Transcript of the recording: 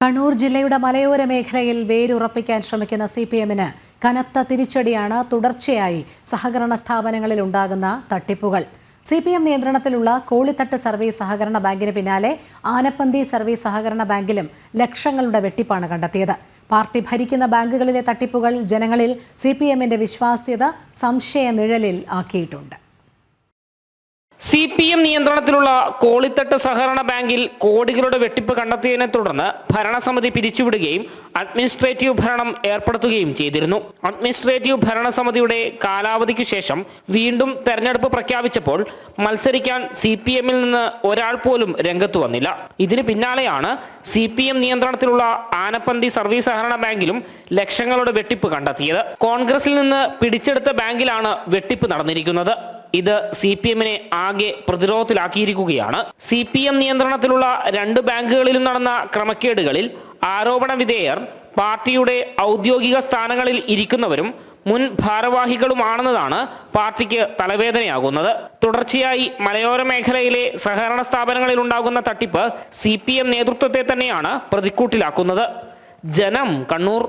കണ്ണൂർ ജില്ലയുടെ മലയോര മേഖലയിൽ വേരുറപ്പിക്കാൻ ശ്രമിക്കുന്ന സി പി എമ്മിന് കനത്ത തിരിച്ചടിയാണ് തുടർച്ചയായി സഹകരണ സ്ഥാപനങ്ങളിൽ ഉണ്ടാകുന്ന തട്ടിപ്പുകൾ. സി പി എം നിയന്ത്രണത്തിലുള്ള കോളിത്തട്ട് സർവീസ് സഹകരണ ബാങ്കിന് പിന്നാലെ ആനപ്പന്തി സർവീസ് സഹകരണ ബാങ്കിലും ലക്ഷങ്ങളുടെ വെട്ടിപ്പാണ് കണ്ടെത്തിയത്. പാർട്ടി ഭരിക്കുന്ന ബാങ്കുകളിലെ തട്ടിപ്പുകൾ ജനങ്ങളിൽ സി പി എമ്മിന്റെ വിശ്വാസ്യത സംശയ നിഴലിൽ ആക്കിയിട്ടുണ്ട്. സി പി എം നിയന്ത്രണത്തിലുള്ള കോളിത്തട്ട് സഹകരണ ബാങ്കിൽ കോടികളുടെ വെട്ടിപ്പ് കണ്ടെത്തിയതിനെ തുടർന്ന് ഭരണസമിതി പിരിച്ചുവിടുകയും അഡ്മിനിസ്ട്രേറ്റീവ് ഭരണം ഏർപ്പെടുത്തുകയും ചെയ്തിരുന്നു. അഡ്മിനിസ്ട്രേറ്റീവ് ഭരണസമിതിയുടെ കാലാവധിക്ക് ശേഷം വീണ്ടും തെരഞ്ഞെടുപ്പ് പ്രഖ്യാപിച്ചപ്പോൾ മത്സരിക്കാൻ സി പി എമ്മിൽ നിന്ന് ഒരാൾ പോലും രംഗത്ത് വന്നില്ല. ഇതിന് പിന്നാലെയാണ് സി പി എം നിയന്ത്രണത്തിലുള്ള ആനപ്പന്തി സർവീസ് സഹകരണ ബാങ്കിലും ലക്ഷങ്ങളുടെ വെട്ടിപ്പ് കണ്ടെത്തിയത്. കോൺഗ്രസിൽ നിന്ന് പിടിച്ചെടുത്ത ബാങ്കിലാണ് വെട്ടിപ്പ് നടന്നിരിക്കുന്നത്. ഇത് സി പി എമ്മിനെ ആകെ പ്രതിരോധത്തിലാക്കിയിരിക്കുകയാണ്. സി പി എം നിയന്ത്രണത്തിലുള്ള രണ്ട് ബാങ്കുകളിലും നടന്ന ക്രമക്കേടുകളിൽ ആരോപണ വിധേയർ പാർട്ടിയുടെ ഔദ്യോഗിക സ്ഥാനങ്ങളിൽ ഇരിക്കുന്നവരും മുൻ ഭാരവാഹികളുമാണെന്നതാണ് പാർട്ടിക്ക് തലവേദനയാകുന്നത്. തുടർച്ചയായി മലയോര മേഖലയിലെ സഹകരണ സ്ഥാപനങ്ങളിൽ ഉണ്ടാകുന്ന തട്ടിപ്പ് സി നേതൃത്വത്തെ തന്നെയാണ് പ്രതിക്കൂട്ടിലാക്കുന്നത്. ജനം കണ്ണൂർ